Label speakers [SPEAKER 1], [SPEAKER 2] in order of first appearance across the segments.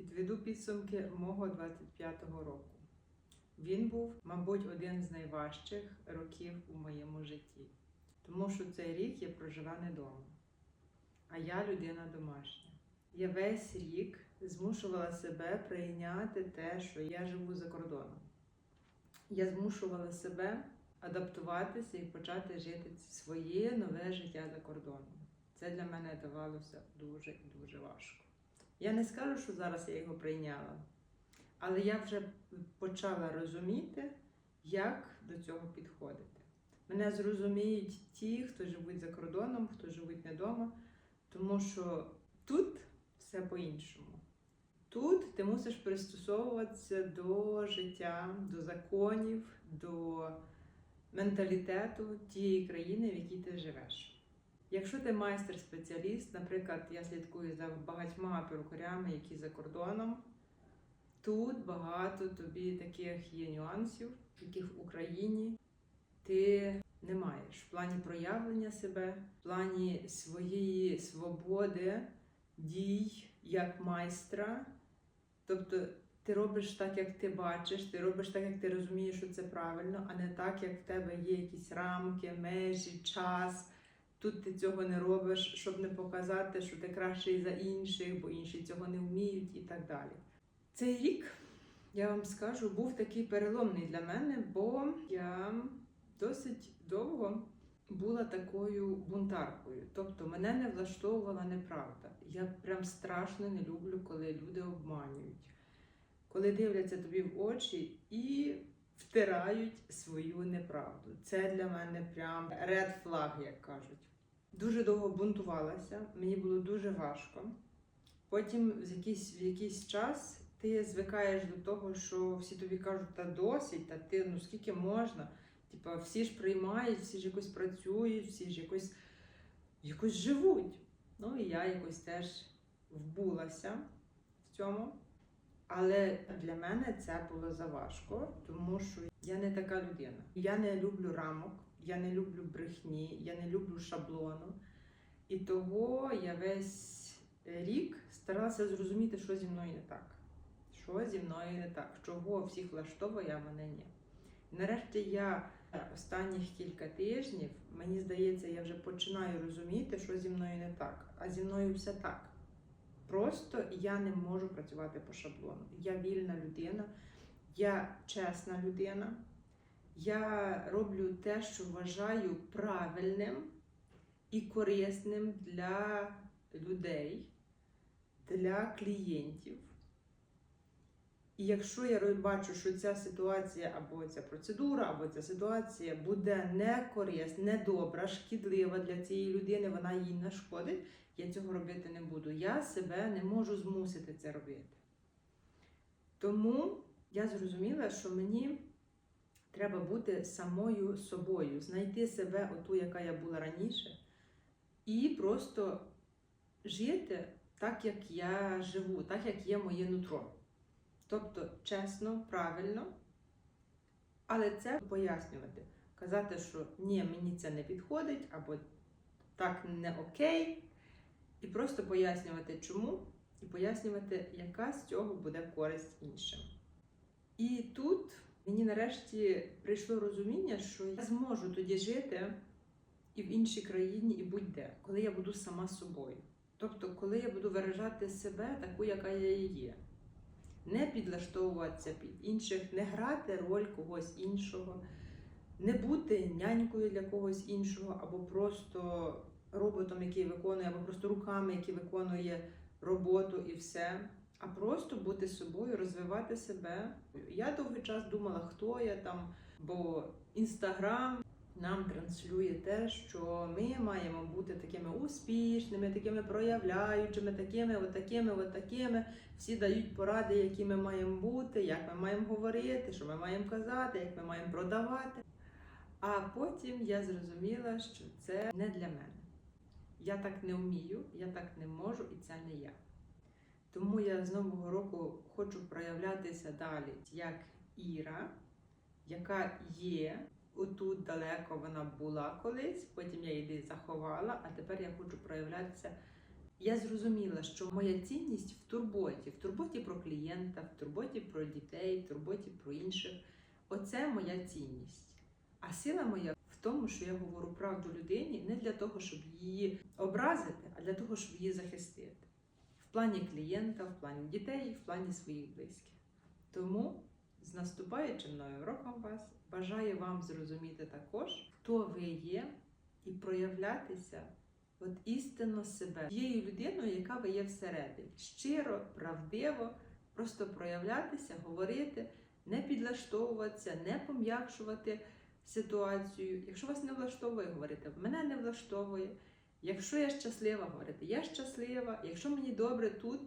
[SPEAKER 1] Підведу підсумки мого 25-го року. Він був, мабуть, один з найважчих років у моєму житті, тому що цей рік я прожила не вдома, а я людина домашня. Я весь рік змушувала себе прийняти те, що я живу за кордоном. Я змушувала себе адаптуватися і почати жити своє нове життя за кордоном. Це для мене давалося дуже і дуже важко. Я не скажу, що зараз я його прийняла, але я вже почала розуміти, як до цього підходити. Мене зрозуміють ті, хто живуть за кордоном, хто живуть не вдома, тому що тут все по-іншому. Тут ти мусиш пристосовуватися до життя, до законів, до менталітету тієї країни, в якій ти живеш. Якщо ти майстер-спеціаліст, наприклад, я слідкую за багатьма перукарями, які за кордоном, тут багато тобі таких є нюансів, яких в Україні ти не маєш в плані проявлення себе, в плані своєї свободи, дій як майстра. Тобто ти робиш так, як ти бачиш, ти робиш так, як ти розумієш, що це правильно, а не так, як в тебе є якісь рамки, межі, час. Тут ти цього не робиш, щоб не показати, що ти кращий за інших, бо інші цього не вміють і так далі. Цей рік, я вам скажу, був такий переломний для мене, бо я досить довго була такою бунтаркою. Тобто мене не влаштовувала неправда. Я прям страшно не люблю, коли люди обманюють, коли дивляться тобі в очі і втирають свою неправду. Це для мене прям red flag, як кажуть. Дуже довго бунтувалася, мені було дуже важко. Потім в якийсь, в якийсь час ти звикаєш до того, що всі тобі кажуть, та досить, та ти ну скільки можна. Типа, всі ж приймають, всі ж якось працюють, всі ж якось, якось живуть. Ну і я якось теж вбулася в цьому. Але для мене це було заважко, тому що я не така людина. Я не люблю рамок, я не люблю брехні, я не люблю шаблону. І того я весь рік старалася зрозуміти, що зі мною не так. Що зі мною не так, чого всіх влаштовує, а мене ні. Нарешті я останніх кілька тижнів, мені здається, я вже починаю розуміти, що зі мною не так. А зі мною все так. Просто я не можу працювати по шаблону. Я вільна людина, я чесна людина. Я роблю те, що вважаю правильним і корисним для людей, для клієнтів. І якщо я бачу, що ця ситуація або ця процедура, або ця ситуація буде не корисна, недобра, шкідлива для цієї людини, вона їй нашкодить, я цього робити не буду. Я себе не можу змусити це робити. Тому я зрозуміла, що мені треба бути самою собою, знайти себе, оту, яка я була раніше, і просто жити так, як я живу, так, як є моє нутро. Тобто чесно, правильно, але це пояснювати. Казати, що ні, мені це не підходить, або так не окей. І просто пояснювати, чому, і пояснювати, яка з цього буде користь іншим. І тут мені нарешті прийшло розуміння, що я зможу тоді жити і в іншій країні, і будь-де, коли я буду сама собою. Тобто, коли я буду виражати себе таку, яка я є не підлаштовуватися під інших, не грати роль когось іншого, не бути нянькою для когось іншого, або просто роботом, який виконує, або просто руками, які виконує роботу і все. А просто бути собою, розвивати себе. Я довгий час думала, хто я там, бо інстаграм нам транслює те, що ми маємо бути такими успішними, такими проявляючими, такими, отакими, отакими. Всі дають поради, які ми маємо бути, як ми маємо говорити, що ми маємо казати, як ми маємо продавати. А потім я зрозуміла, що це не для мене. Я так не вмію, я так не можу, і це не я. Тому я з нового року хочу проявлятися далі як Іра, яка є. Отут далеко вона була колись, потім я її заховала, а тепер я хочу проявлятися Я зрозуміла, що моя цінність в турботі, в турботі про клієнта, в турботі про дітей, в турботі про інших. Оце моя цінність. А сила моя в тому, що я говорю правду людині не для того, щоб її образити, а для того, щоб її захистити. В плані клієнта, в плані дітей, в плані своїх близьких. Тому з наступаючим новим роком вас бажаю вам зрозуміти також, хто ви є, і проявлятися от істинно себе тією людиною, яка ви є всередині. Щиро, правдиво, просто проявлятися, говорити, не підлаштовуватися, не пом'якшувати ситуацію. Якщо вас не влаштовує, говорити, мене не влаштовує. Якщо я щаслива, говорити, я щаслива. Якщо мені добре тут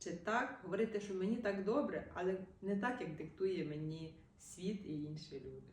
[SPEAKER 1] чи так, говорити, що мені так добре, але не так, як диктує мені світ і інші люди.